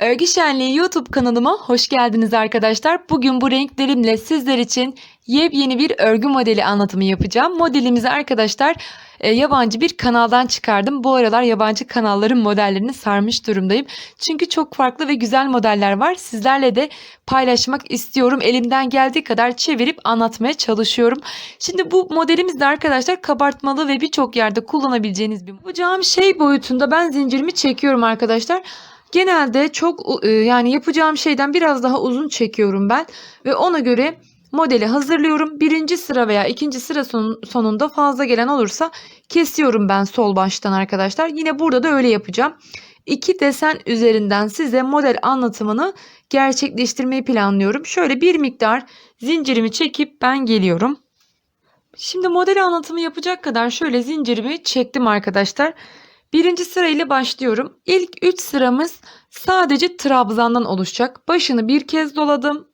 Örgü Şenliği YouTube kanalıma hoş geldiniz arkadaşlar. Bugün bu renklerimle sizler için yepyeni bir örgü modeli anlatımı yapacağım. Modelimizi arkadaşlar e, yabancı bir kanaldan çıkardım. Bu aralar yabancı kanalların modellerini sarmış durumdayım. Çünkü çok farklı ve güzel modeller var. Sizlerle de paylaşmak istiyorum. Elimden geldiği kadar çevirip anlatmaya çalışıyorum. Şimdi bu modelimiz de arkadaşlar kabartmalı ve birçok yerde kullanabileceğiniz bir. Yapacağım şey boyutunda ben zincirimi çekiyorum arkadaşlar. Genelde çok e, yani yapacağım şeyden biraz daha uzun çekiyorum ben ve ona göre modeli hazırlıyorum. Birinci sıra veya ikinci sıra son- sonunda fazla gelen olursa kesiyorum ben sol baştan arkadaşlar. Yine burada da öyle yapacağım. İki desen üzerinden size model anlatımını gerçekleştirmeyi planlıyorum. Şöyle bir miktar zincirimi çekip ben geliyorum. Şimdi model anlatımı yapacak kadar şöyle zincirimi çektim arkadaşlar. Birinci sırayla başlıyorum. İlk 3 sıramız sadece trabzandan oluşacak. Başını bir kez doladım.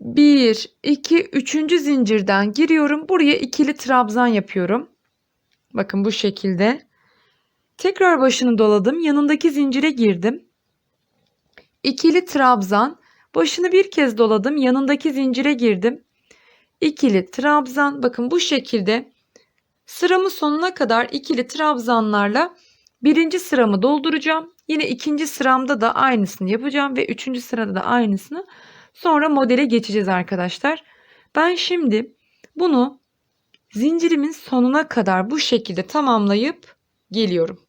1, 2, 3. zincirden giriyorum. Buraya ikili trabzan yapıyorum. Bakın bu şekilde. Tekrar başını doladım. Yanındaki zincire girdim. İkili trabzan. Başını bir kez doladım. Yanındaki zincire girdim. İkili trabzan. Bakın bu şekilde Sıramın sonuna kadar ikili trabzanlarla birinci sıramı dolduracağım. Yine ikinci sıramda da aynısını yapacağım ve üçüncü sırada da aynısını. Sonra modele geçeceğiz arkadaşlar. Ben şimdi bunu zincirimin sonuna kadar bu şekilde tamamlayıp geliyorum.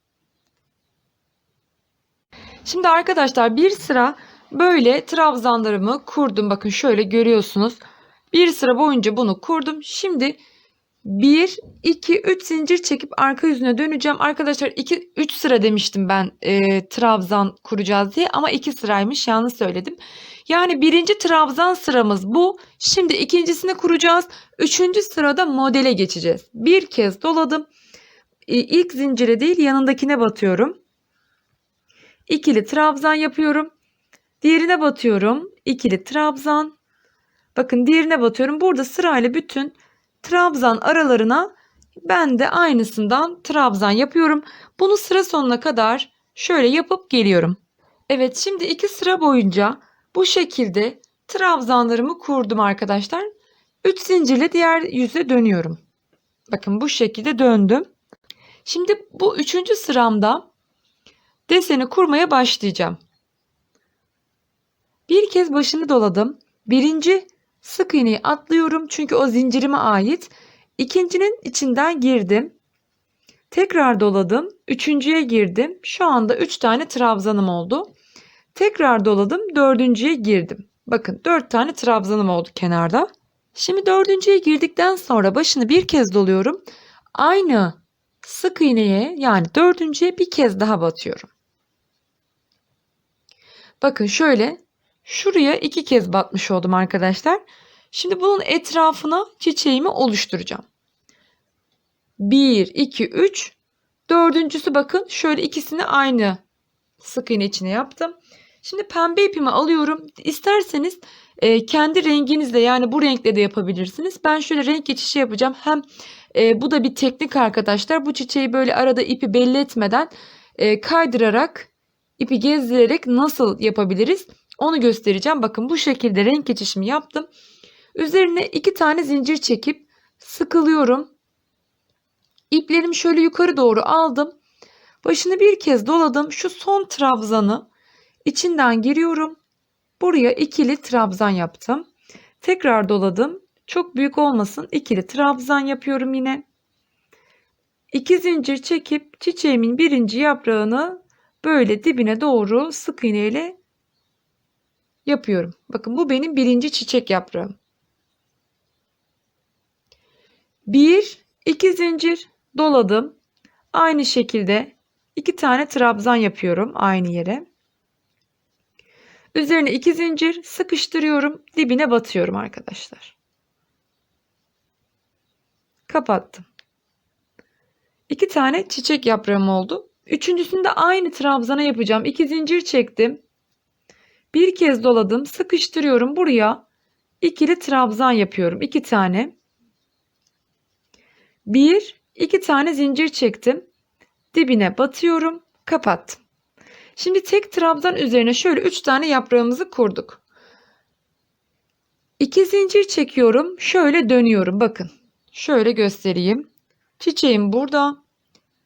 Şimdi arkadaşlar bir sıra böyle trabzanlarımı kurdum. Bakın şöyle görüyorsunuz. Bir sıra boyunca bunu kurdum. Şimdi 1, 2, 3 zincir çekip arka yüzüne döneceğim. Arkadaşlar 2, 3 sıra demiştim ben e, trabzan kuracağız diye ama 2 sıraymış yanlış söyledim. Yani birinci trabzan sıramız bu. Şimdi ikincisini kuracağız. Üçüncü sırada modele geçeceğiz. Bir kez doladım. E, ilk zincire değil yanındakine batıyorum. İkili trabzan yapıyorum. Diğerine batıyorum. İkili trabzan. Bakın diğerine batıyorum. Burada sırayla bütün trabzan aralarına ben de aynısından trabzan yapıyorum. Bunu sıra sonuna kadar şöyle yapıp geliyorum. Evet şimdi iki sıra boyunca bu şekilde trabzanlarımı kurdum arkadaşlar. 3 zincirle diğer yüze dönüyorum. Bakın bu şekilde döndüm. Şimdi bu üçüncü sıramda deseni kurmaya başlayacağım. Bir kez başını doladım. Birinci Sık iğneyi atlıyorum çünkü o zincirime ait. İkincinin içinden girdim. Tekrar doladım. Üçüncüye girdim. Şu anda üç tane trabzanım oldu. Tekrar doladım. Dördüncüye girdim. Bakın dört tane trabzanım oldu kenarda. Şimdi dördüncüye girdikten sonra başını bir kez doluyorum. Aynı sık iğneye yani dördüncüye bir kez daha batıyorum. Bakın şöyle Şuraya iki kez batmış oldum arkadaşlar. Şimdi bunun etrafına çiçeğimi oluşturacağım. 1, 2, 3. Dördüncüsü bakın şöyle ikisini aynı sık iğne içine yaptım. Şimdi pembe ipimi alıyorum. İsterseniz e, kendi renginizle yani bu renkle de yapabilirsiniz. Ben şöyle renk geçişi yapacağım. Hem e, bu da bir teknik arkadaşlar. Bu çiçeği böyle arada ipi belli etmeden e, kaydırarak ipi gezdirerek nasıl yapabiliriz? Onu göstereceğim. Bakın bu şekilde renk geçişimi yaptım. Üzerine iki tane zincir çekip sıkılıyorum. İplerimi şöyle yukarı doğru aldım. Başını bir kez doladım. Şu son trabzanı içinden giriyorum. Buraya ikili trabzan yaptım. Tekrar doladım. Çok büyük olmasın. ikili trabzan yapıyorum yine. İki zincir çekip çiçeğimin birinci yaprağını böyle dibine doğru sık iğne ile yapıyorum. Bakın bu benim birinci çiçek yaprağım. Bir, iki zincir doladım. Aynı şekilde iki tane trabzan yapıyorum aynı yere. Üzerine iki zincir sıkıştırıyorum. Dibine batıyorum arkadaşlar. Kapattım. İki tane çiçek yaprağım oldu. Üçüncüsünde aynı trabzana yapacağım. İki zincir çektim. Bir kez doladım. Sıkıştırıyorum. Buraya ikili trabzan yapıyorum. iki tane. Bir, iki tane zincir çektim. Dibine batıyorum. kapattım. Şimdi tek trabzan üzerine şöyle 3 tane yaprağımızı kurduk. 2 zincir çekiyorum. Şöyle dönüyorum. Bakın. Şöyle göstereyim. Çiçeğim burada.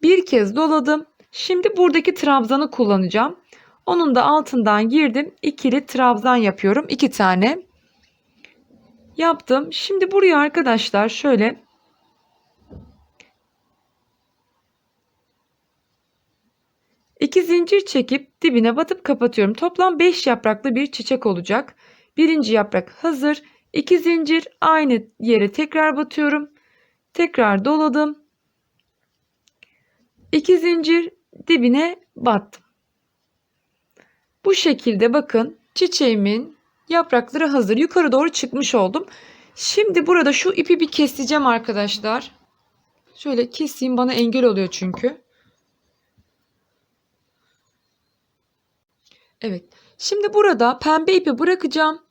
Bir kez doladım. Şimdi buradaki trabzanı kullanacağım. Onun da altından girdim. İkili trabzan yapıyorum. 2 tane. Yaptım. Şimdi buraya arkadaşlar şöyle İki zincir çekip dibine batıp kapatıyorum. Toplam 5 yapraklı bir çiçek olacak. Birinci yaprak hazır. İki zincir aynı yere tekrar batıyorum. Tekrar doladım. İki zincir dibine battım. Bu şekilde bakın çiçeğimin yaprakları hazır. Yukarı doğru çıkmış oldum. Şimdi burada şu ipi bir keseceğim arkadaşlar. Şöyle keseyim bana engel oluyor çünkü. Evet. Şimdi burada pembe ipi bırakacağım.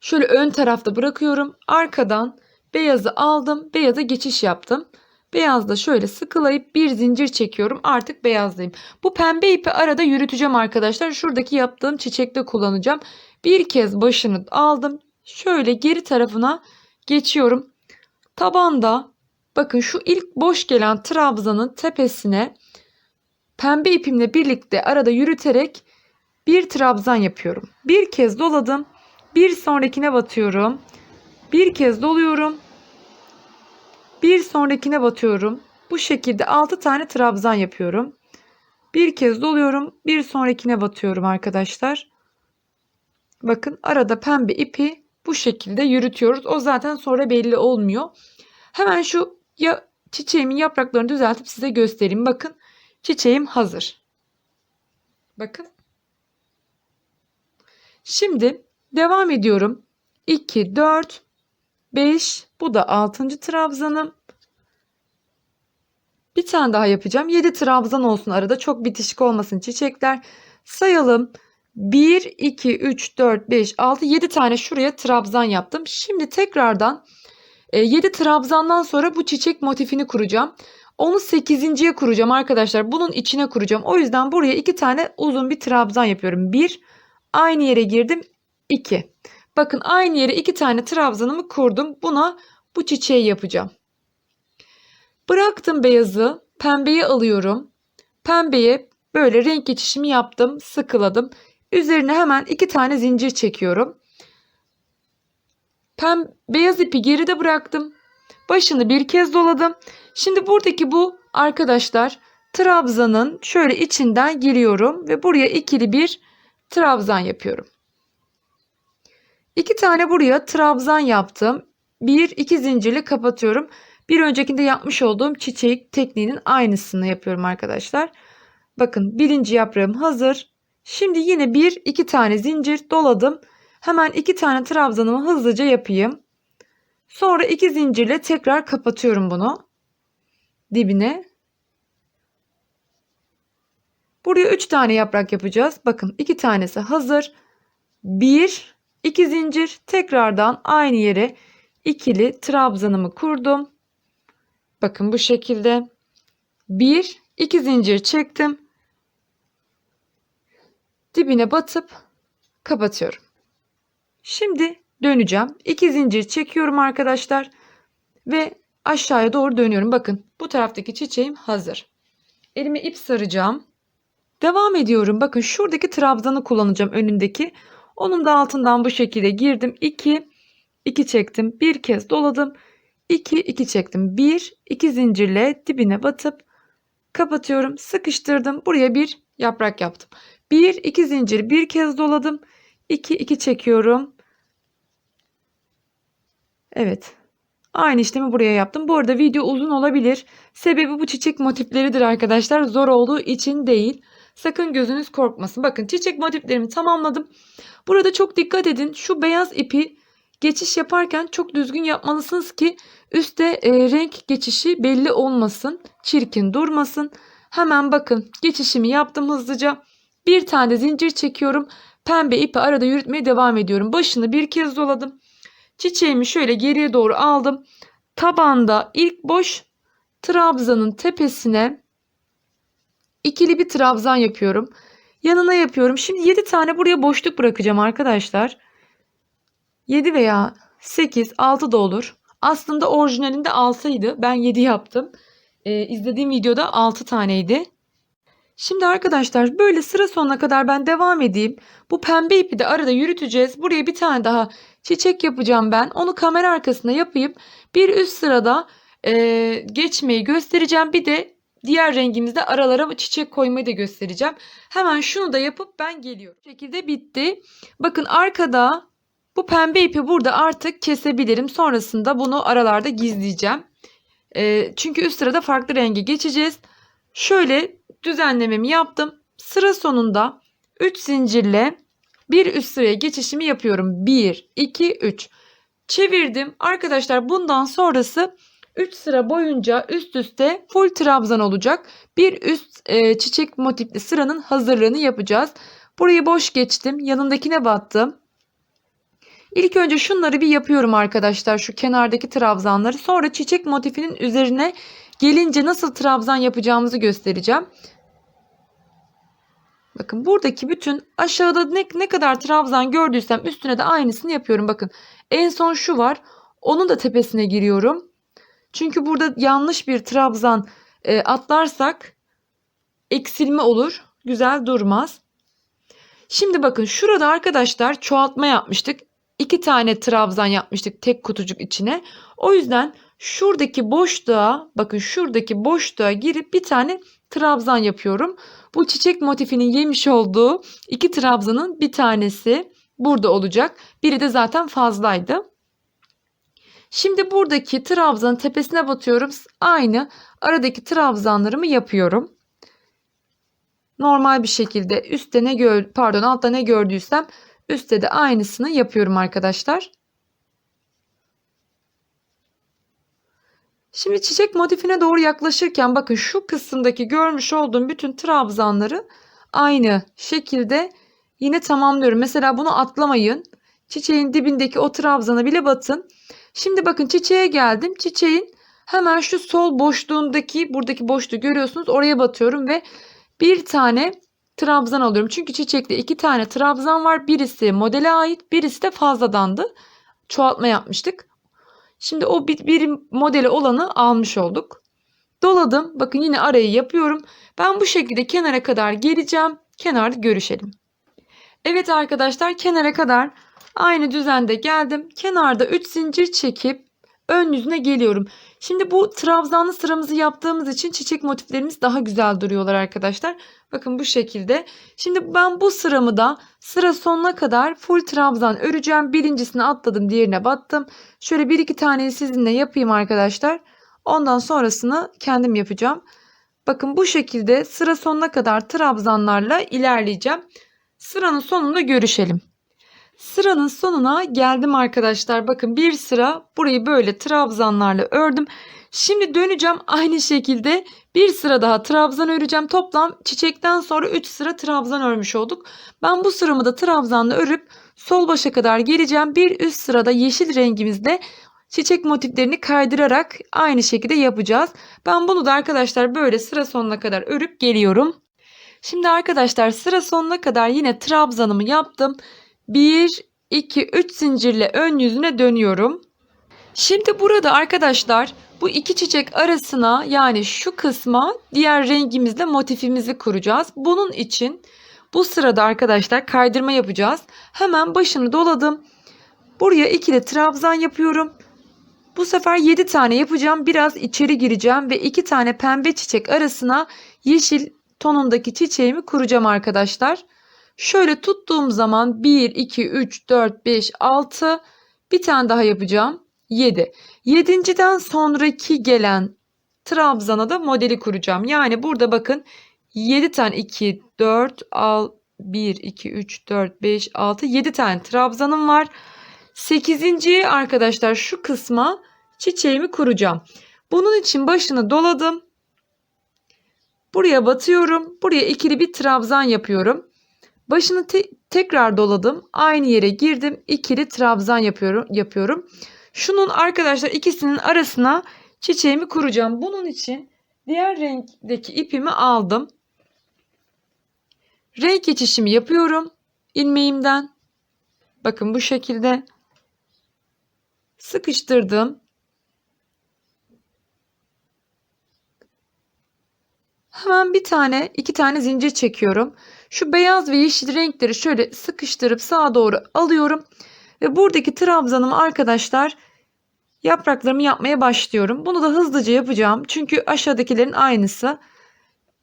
Şöyle ön tarafta bırakıyorum. Arkadan beyazı aldım. Beyaza geçiş yaptım. Beyazda şöyle sıkılayıp bir zincir çekiyorum. Artık beyazdayım. Bu pembe ipi arada yürüteceğim arkadaşlar. Şuradaki yaptığım çiçekte kullanacağım. Bir kez başını aldım. Şöyle geri tarafına geçiyorum. Tabanda bakın şu ilk boş gelen trabzanın tepesine pembe ipimle birlikte arada yürüterek bir trabzan yapıyorum. Bir kez doladım. Bir sonrakine batıyorum. Bir kez doluyorum. Bir sonrakine batıyorum. Bu şekilde 6 tane trabzan yapıyorum. Bir kez doluyorum. Bir sonrakine batıyorum arkadaşlar. Bakın arada pembe ipi bu şekilde yürütüyoruz. O zaten sonra belli olmuyor. Hemen şu ya çiçeğimin yapraklarını düzeltip size göstereyim. Bakın çiçeğim hazır. Bakın. Şimdi devam ediyorum. 2, 4, 5. Bu da 6. trabzanım. Bir tane daha yapacağım. 7 trabzan olsun arada. Çok bitişik olmasın çiçekler. Sayalım. 1, 2, 3, 4, 5, 6, 7 tane şuraya trabzan yaptım. Şimdi tekrardan 7 e, trabzandan sonra bu çiçek motifini kuracağım. Onu 8.ye kuracağım arkadaşlar. Bunun içine kuracağım. O yüzden buraya 2 tane uzun bir trabzan yapıyorum. 1, aynı yere girdim. 2. Bakın aynı yere 2 tane trabzanımı kurdum. Buna bu çiçeği yapacağım. Bıraktım beyazı. Pembeyi alıyorum. Pembeye böyle renk geçişimi yaptım. Sıkıladım. Üzerine hemen iki tane zincir çekiyorum. Pem beyaz ipi geride bıraktım. Başını bir kez doladım. Şimdi buradaki bu arkadaşlar trabzanın şöyle içinden giriyorum ve buraya ikili bir trabzan yapıyorum. İki tane buraya trabzan yaptım. Bir iki zincirli kapatıyorum. Bir öncekinde yapmış olduğum çiçek tekniğinin aynısını yapıyorum arkadaşlar. Bakın birinci yaprağım hazır. Şimdi yine bir iki tane zincir doladım. Hemen iki tane trabzanımı hızlıca yapayım. Sonra iki zincirle tekrar kapatıyorum bunu. Dibine. Buraya üç tane yaprak yapacağız. Bakın iki tanesi hazır. Bir, iki zincir tekrardan aynı yere ikili trabzanımı kurdum. Bakın bu şekilde. Bir, iki zincir çektim dibine batıp kapatıyorum. Şimdi döneceğim. İki zincir çekiyorum arkadaşlar. Ve aşağıya doğru dönüyorum. Bakın bu taraftaki çiçeğim hazır. Elime ip saracağım. Devam ediyorum. Bakın şuradaki trabzanı kullanacağım önündeki. Onun da altından bu şekilde girdim. 2 2 çektim. Bir kez doladım. 2 2 çektim. 1 2 zincirle dibine batıp kapatıyorum. Sıkıştırdım. Buraya bir yaprak yaptım. 1 2 zincir bir kez doladım. 2 2 çekiyorum. Evet. Aynı işlemi buraya yaptım. Bu arada video uzun olabilir. Sebebi bu çiçek motifleridir arkadaşlar. Zor olduğu için değil. Sakın gözünüz korkmasın. Bakın çiçek motiflerimi tamamladım. Burada çok dikkat edin. Şu beyaz ipi geçiş yaparken çok düzgün yapmalısınız ki üstte e, renk geçişi belli olmasın. Çirkin durmasın. Hemen bakın geçişimi yaptım hızlıca. Bir tane zincir çekiyorum. Pembe ipi arada yürütmeye devam ediyorum. Başını bir kez doladım. Çiçeğimi şöyle geriye doğru aldım. Tabanda ilk boş trabzanın tepesine ikili bir trabzan yapıyorum. Yanına yapıyorum. Şimdi 7 tane buraya boşluk bırakacağım arkadaşlar. 7 veya 8, 6 da olur. Aslında orijinalinde 6 idi. Ben 7 yaptım. Ee, izlediğim videoda 6 taneydi. Şimdi arkadaşlar böyle sıra sonuna kadar ben devam edeyim. Bu pembe ipi de arada yürüteceğiz. Buraya bir tane daha çiçek yapacağım ben. Onu kamera arkasında yapayım. Bir üst sırada e, geçmeyi göstereceğim. Bir de diğer rengimizde aralara çiçek koymayı da göstereceğim. Hemen şunu da yapıp ben geliyorum. Bu şekilde bitti. Bakın arkada bu pembe ipi burada artık kesebilirim. Sonrasında bunu aralarda gizleyeceğim. E, çünkü üst sırada farklı renge geçeceğiz. Şöyle düzenlememi yaptım. Sıra sonunda 3 zincirle bir üst sıraya geçişimi yapıyorum. 1, 2, 3. Çevirdim. Arkadaşlar bundan sonrası 3 sıra boyunca üst üste full trabzan olacak. Bir üst e, çiçek motifli sıranın hazırlığını yapacağız. Burayı boş geçtim. Yanındakine battım. İlk önce şunları bir yapıyorum arkadaşlar. Şu kenardaki trabzanları. Sonra çiçek motifinin üzerine gelince nasıl trabzan yapacağımızı göstereceğim. Bakın buradaki bütün aşağıda ne, ne kadar trabzan gördüysem üstüne de aynısını yapıyorum. Bakın en son şu var. Onun da tepesine giriyorum. Çünkü burada yanlış bir trabzan e, atlarsak eksilme olur. Güzel durmaz. Şimdi bakın şurada arkadaşlar çoğaltma yapmıştık. İki tane trabzan yapmıştık tek kutucuk içine. O yüzden şuradaki boşluğa bakın şuradaki boşluğa girip bir tane trabzan yapıyorum. Bu çiçek motifinin yemiş olduğu iki trabzanın bir tanesi burada olacak. Biri de zaten fazlaydı. Şimdi buradaki trabzanın tepesine batıyorum. Aynı aradaki trabzanlarımı yapıyorum. Normal bir şekilde üstte ne gör pardon altta ne gördüysem üstte de aynısını yapıyorum arkadaşlar. Şimdi çiçek motifine doğru yaklaşırken bakın şu kısımdaki görmüş olduğum bütün trabzanları aynı şekilde yine tamamlıyorum. Mesela bunu atlamayın. Çiçeğin dibindeki o trabzana bile batın. Şimdi bakın çiçeğe geldim. Çiçeğin hemen şu sol boşluğundaki buradaki boşluğu görüyorsunuz. Oraya batıyorum ve bir tane trabzan alıyorum. Çünkü çiçekte iki tane trabzan var. Birisi modele ait, birisi de fazladandı. Çoğaltma yapmıştık. Şimdi o bir, bir modeli olanı almış olduk. Doladım. Bakın yine arayı yapıyorum. Ben bu şekilde kenara kadar geleceğim. Kenarda görüşelim. Evet arkadaşlar kenara kadar aynı düzende geldim. Kenarda 3 zincir çekip ön yüzüne geliyorum. Şimdi bu trabzanlı sıramızı yaptığımız için çiçek motiflerimiz daha güzel duruyorlar arkadaşlar. Bakın bu şekilde. Şimdi ben bu sıramı da sıra sonuna kadar full trabzan öreceğim. Birincisini atladım diğerine battım. Şöyle bir iki taneyi sizinle yapayım arkadaşlar. Ondan sonrasını kendim yapacağım. Bakın bu şekilde sıra sonuna kadar trabzanlarla ilerleyeceğim. Sıranın sonunda görüşelim. Sıranın sonuna geldim arkadaşlar. Bakın bir sıra burayı böyle trabzanlarla ördüm. Şimdi döneceğim aynı şekilde bir sıra daha trabzan öreceğim. Toplam çiçekten sonra 3 sıra trabzan örmüş olduk. Ben bu sıramı da trabzanla örüp sol başa kadar geleceğim. Bir üst sırada yeşil rengimizde çiçek motiflerini kaydırarak aynı şekilde yapacağız. Ben bunu da arkadaşlar böyle sıra sonuna kadar örüp geliyorum. Şimdi arkadaşlar sıra sonuna kadar yine trabzanımı yaptım. 1, 2, 3 zincirle ön yüzüne dönüyorum. Şimdi burada arkadaşlar bu iki çiçek arasına yani şu kısma diğer rengimizle motifimizi kuracağız. Bunun için bu sırada arkadaşlar kaydırma yapacağız. Hemen başını doladım. Buraya ikili trabzan yapıyorum. Bu sefer 7 tane yapacağım. Biraz içeri gireceğim ve 2 tane pembe çiçek arasına yeşil tonundaki çiçeğimi kuracağım arkadaşlar. Şöyle tuttuğum zaman 1, 2, 3, 4, 5, 6 bir tane daha yapacağım. 7. Yedinciden sonraki gelen trabzana da modeli kuracağım. Yani burada bakın 7 tane 2, 4, al 1, 2, 3, 4, 5, 6, 7 tane trabzanım var. 8. arkadaşlar şu kısma çiçeğimi kuracağım. Bunun için başını doladım. Buraya batıyorum. Buraya ikili bir trabzan yapıyorum. Başını te- tekrar doladım. Aynı yere girdim. İkili trabzan yapıyorum. yapıyorum. Şunun arkadaşlar ikisinin arasına çiçeğimi kuracağım. Bunun için diğer renkteki ipimi aldım. renk geçişimi yapıyorum ilmeğimden. Bakın bu şekilde sıkıştırdım. Hemen bir tane, iki tane zincir çekiyorum. Şu beyaz ve yeşil renkleri şöyle sıkıştırıp sağa doğru alıyorum. Ve buradaki trabzanımı arkadaşlar yapraklarımı yapmaya başlıyorum. Bunu da hızlıca yapacağım. Çünkü aşağıdakilerin aynısı.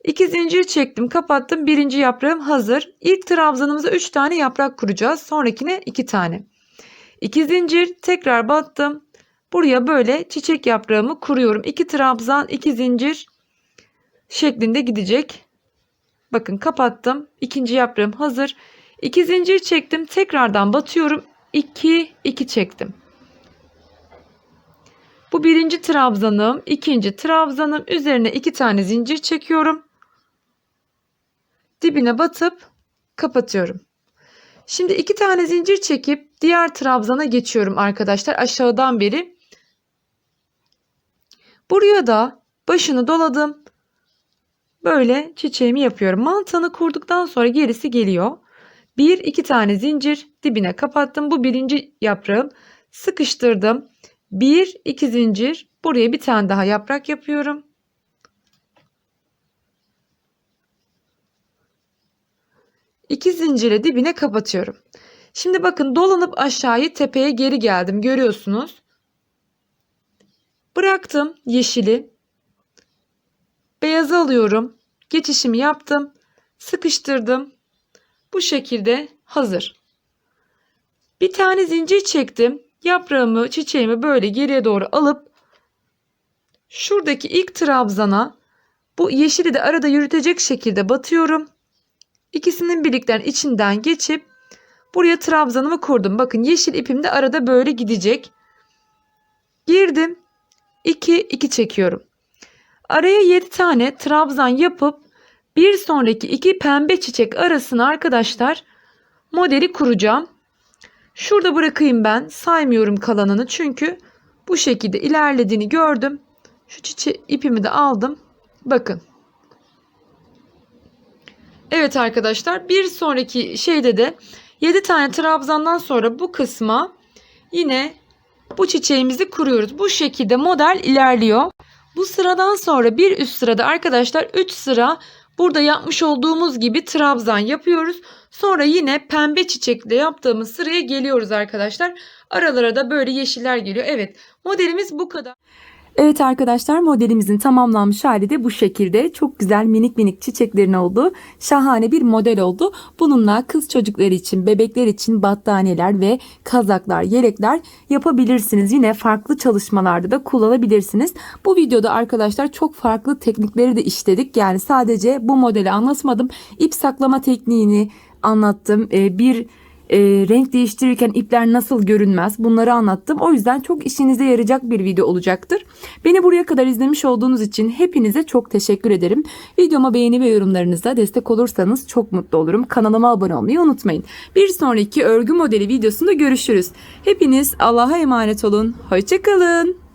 İki zincir çektim, kapattım. Birinci yaprağım hazır. İlk trabzanımıza 3 tane yaprak kuracağız. Sonrakine 2 tane. İki zincir, tekrar battım. Buraya böyle çiçek yaprağımı kuruyorum. 2 trabzan, 2 zincir şeklinde gidecek. Bakın kapattım. İkinci yaprağım hazır. İki zincir çektim. Tekrardan batıyorum. 2 2 çektim. Bu birinci trabzanım, ikinci trabzanım. Üzerine iki tane zincir çekiyorum. Dibine batıp kapatıyorum. Şimdi iki tane zincir çekip diğer trabzana geçiyorum arkadaşlar aşağıdan beri. Buraya da başını doladım. Böyle çiçeğimi yapıyorum. Mantığını kurduktan sonra gerisi geliyor. Bir iki tane zincir dibine kapattım. Bu birinci yaprağım. Sıkıştırdım. Bir iki zincir. Buraya bir tane daha yaprak yapıyorum. İki zincire dibine kapatıyorum. Şimdi bakın dolanıp aşağıyı tepeye geri geldim. Görüyorsunuz. Bıraktım yeşili. Beyazı alıyorum. Geçişimi yaptım. Sıkıştırdım. Bu şekilde hazır. Bir tane zincir çektim. Yaprağımı, çiçeğimi böyle geriye doğru alıp şuradaki ilk trabzana bu yeşili de arada yürütecek şekilde batıyorum. İkisinin birlikten içinden geçip buraya trabzanımı kurdum. Bakın yeşil ipim de arada böyle gidecek. Girdim. 2 2 çekiyorum. Araya 7 tane trabzan yapıp bir sonraki iki pembe çiçek arasına arkadaşlar modeli kuracağım. Şurada bırakayım ben. Saymıyorum kalanını çünkü bu şekilde ilerlediğini gördüm. Şu çiçe ipimi de aldım. Bakın. Evet arkadaşlar bir sonraki şeyde de 7 tane trabzandan sonra bu kısma yine bu çiçeğimizi kuruyoruz. Bu şekilde model ilerliyor. Bu sıradan sonra bir üst sırada arkadaşlar 3 sıra burada yapmış olduğumuz gibi trabzan yapıyoruz. Sonra yine pembe çiçekle yaptığımız sıraya geliyoruz arkadaşlar. Aralara da böyle yeşiller geliyor. Evet modelimiz bu kadar. Evet arkadaşlar modelimizin tamamlanmış hali de bu şekilde. Çok güzel minik minik çiçeklerin olduğu şahane bir model oldu. Bununla kız çocukları için, bebekler için battaniyeler ve kazaklar, yelekler yapabilirsiniz. Yine farklı çalışmalarda da kullanabilirsiniz. Bu videoda arkadaşlar çok farklı teknikleri de işledik. Yani sadece bu modeli anlatmadım. İp saklama tekniğini anlattım. Ee, bir e, renk değiştirirken ipler nasıl görünmez bunları anlattım. O yüzden çok işinize yarayacak bir video olacaktır. Beni buraya kadar izlemiş olduğunuz için hepinize çok teşekkür ederim. Videoma beğeni ve yorumlarınızda destek olursanız çok mutlu olurum. Kanalıma abone olmayı unutmayın. Bir sonraki örgü modeli videosunda görüşürüz. Hepiniz Allah'a emanet olun. Hoşçakalın.